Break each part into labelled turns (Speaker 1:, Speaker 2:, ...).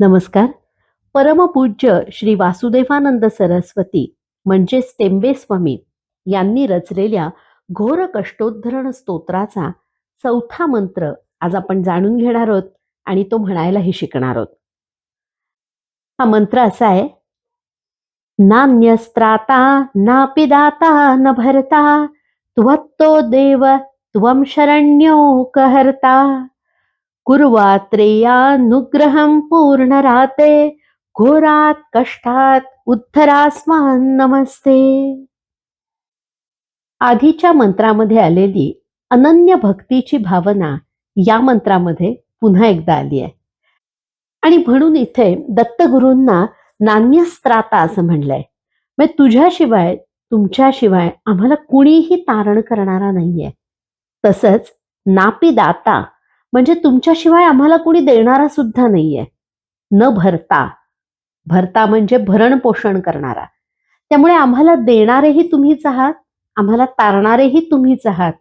Speaker 1: नमस्कार. परमपूज्य श्री वासुदेवानंद सरस्वती म्हणजेच टेंबे स्वामी यांनी रचलेल्या घोर कष्टोद्धरण स्तोत्राचा चौथा मंत्र आज आपण जाणून घेणार आहोत आणि तो म्हणायलाही शिकणार आहोत. हा मंत्र असा आहे नान्यस्त्राता नापि दाता न भरता त्वत्तो देव त्वं शरण्यो कहरता. कुर्वात्रेयानुग्रहं पूर्णराते घोरात कष्टात उत्तरास्मान नमस्ते. आधीच्या मंत्रामध्ये आलेली अनन्य भक्तीची भावना या मंत्रामध्ये पुन्हा एकदा आली आहे. आणि म्हणून इथे दत्तगुरूंना नान्यस्त्राता असं म्हणलंय. म्हणजे तुझ्याशिवाय तुमच्याशिवाय आम्हाला कुणीही तारण करणारा नाहीये. तसंच नापी दाता म्हणजे तुमच्याशिवाय आम्हाला कुणी देणारा सुद्धा नाहीये. न भरता. भरता म्हणजे भरण पोषण करणारा. त्यामुळे आम्हाला देणारेही तुम्हीच आहात आम्हाला तारणारेही तुम्हीच आहात.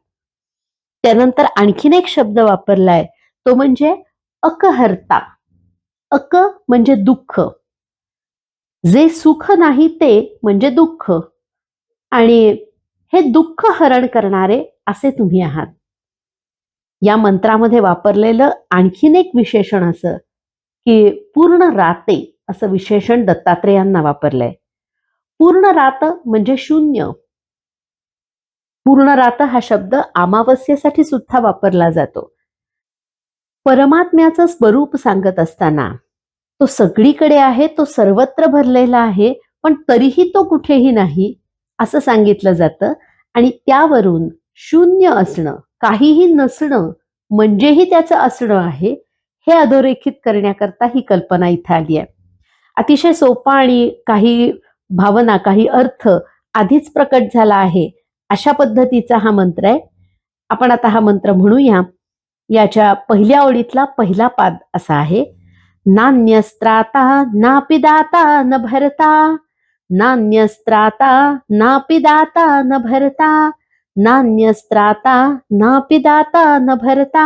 Speaker 1: त्यानंतर आणखीन एक शब्द वापरलाय तो म्हणजे अकहर्ता. अक म्हणजे दुःख. जे सुख नाही ते म्हणजे दुःख. आणि हे दुःख हरण करणारे असे तुम्ही आहात. या मंत्रामध्ये वापरलेलं आणखीन एक विशेषण असं की पूर्ण राते असं विशेषण दत्तात्रेयांना वापरलंय. पूर्ण रात म्हणजे शून्य. पूर्ण रात हा शब्द अमावस्येसाठी सुद्धा वापरला जातो. परमात्म्याचं स्वरूप सांगत असताना तो सगळीकडे आहे तो सर्वत्र भरलेला आहे पण तरीही तो कुठेही नाही असं सांगितलं जातं आणि त्यावरून शून्य असणं काहीही नसणं म्हणजेही त्याचं असणं आहे हे अधोरेखित करण्याकरता ही कल्पना इथे आली आहे. अतिशय सोपा आणि काही भावना काही अर्थ आधीच प्रकट झाला आहे अशा पद्धतीचा हा मंत्र आहे. आपण आता हा मंत्र म्हणूया. याच्या पहिल्या ओळीतला पहिला पाद असा आहे. नान्यस्त्राता नापि दाता न भरता. नान्यस्त्राता नापिदाता न भरता. नान्यस्त्राता नापि दाता न भरता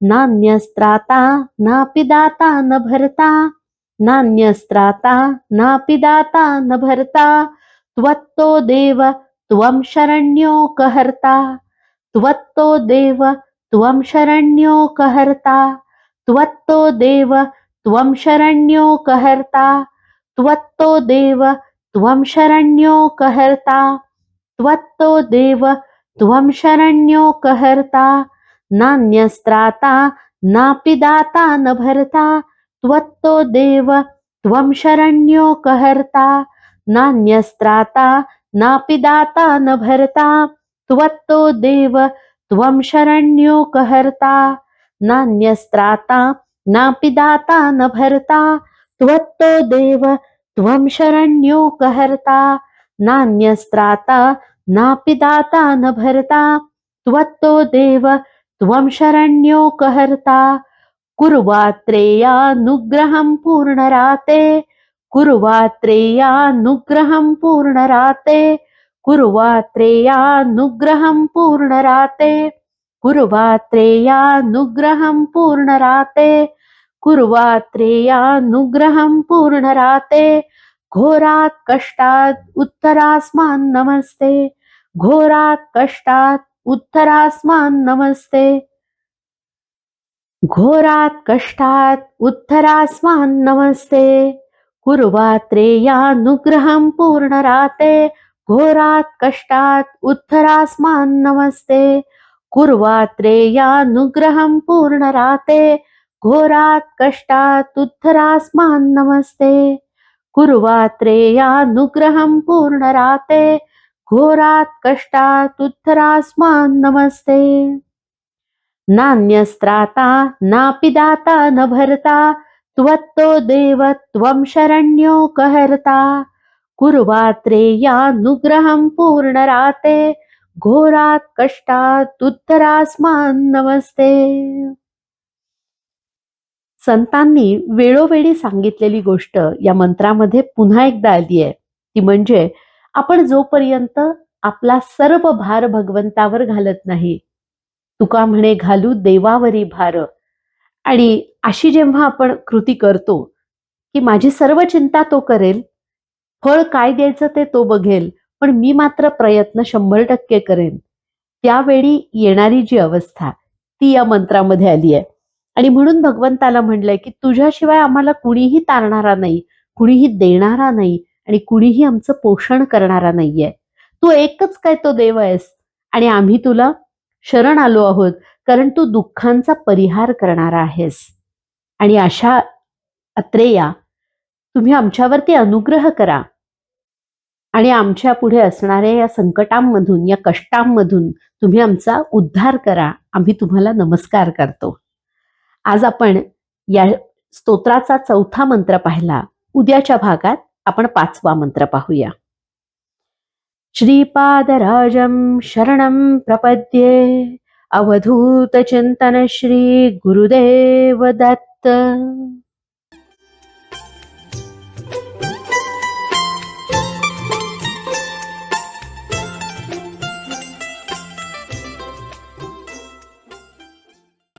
Speaker 1: नान्यस्त्राता नापि दाता न भरता नान्यस्त्राता नापि दाता न भरता त्वत्तो देव त्वं शरण्यो कहर्ता त्वत्तो देव त्वं शरण्यो कहर्ता त्वत्तो देव त्वं शरण्यो कहर्ता त्वत्तो देव त्वं शरण्यो कहर्ता त्वत्तो देव त्वं शरण्यो कहर्ता नान्यस्त्राता नापि दाता न भर्ता त्वत्तो देव त्वं शरण्यो कहर्ता नान्यस्त्राता नापि दाता न भर्ता त्वत्तो देव त्वं शरण्यो कहर्ता नान्यस्त्राता नापि दाता न भर्ता त्वत्तो देव त्वं शरण्यो कहर्ता नान्यस्त्राता नापि दाता न भरता त्वत्तो देव त्वं शरण्योकहर्ता। कुर्वात्रेयानुग्रहं पूर्णराते कुर्वात्रेयानुग्रहं पूर्णराते कुर्वात्रेयानुग्रहं पूर्णराते कुर्वात्रेयानुग्रहं पूर्णराते कुर्वात्रेयानुग्रहं पूर्णराते। घोरात् कष्टात् उत्तरास्मान् नमस्ते। घोरात कष्टात उत्तरास्मान नमस्ते. घोरात कष्टात उत्तरास्मान नमस्ते. कुर्वात्रेयानुग्रहं पूर्णराते घोरात कष्टात उत्तरास्मान नमस्ते. कुर्वात्रेयानुग्रहं पूर्णराते घोरात कष्टात उत्तरास्मान नमस्ते. कुर्वात्रेयानुग्रहं पूर्णराते घोरात कष्टात उत्तरास्मान नमस्ते. नान्यस्त्राता नापिदाता न भरता त्वत्तो देव त्वं शरण्यो कहर्ता. कुर्वात्रेयानुग्रहं पूर्णराते घोरात कष्टात उत्तरास्मान नमस्ते. संतांनी वेळोवेळी सांगितलेली गोष्ट या मंत्रामध्ये पुन्हा एकदा आली आहे ती म्हणजे आपण जोपर्यंत आपला सर्व भार भगवंतावर घालत नाही तुका म्हणे घालू देवावरी भार. आणि अशी जेव्हा आपण कृती करतो की माझी सर्व चिंता तो करेल फळ काय द्यायचं ते तो बघेल पण मी मात्र प्रयत्न शंभर टक्के करेन. त्यावेळी येणारी जी अवस्था ती या मंत्रामध्ये आली आहे. आणि म्हणून भगवंताला म्हणलंय की तुझ्याशिवाय आम्हाला कुणीही तारणारा नाही कुणीही देणारा नाही आणि कुणीही आमचं पोषण करणारा नाहीये. तू एकच काय तो देव आहेस. आणि आम्ही तुला शरण आलो आहोत कारण तू दुःखांचा परिहार करणारा आहेस. आणि अशा अत्रेया तुम्ही आमच्यावरती अनुग्रह करा. आणि आमच्या पुढे असणाऱ्या या संकटांमधून या कष्टांमधून तुम्ही आमचा उद्धार करा. आम्ही तुम्हाला नमस्कार करतो. आज आपण या स्तोत्राचा चौथा मंत्र पाहिला. उद्याच्या भागात आपण पाचवा मंत्र पाहूया. श्रीपादराजं शरणं प्रपद्ये अवधूत चिंतन श्री गुरुदेव दत्त.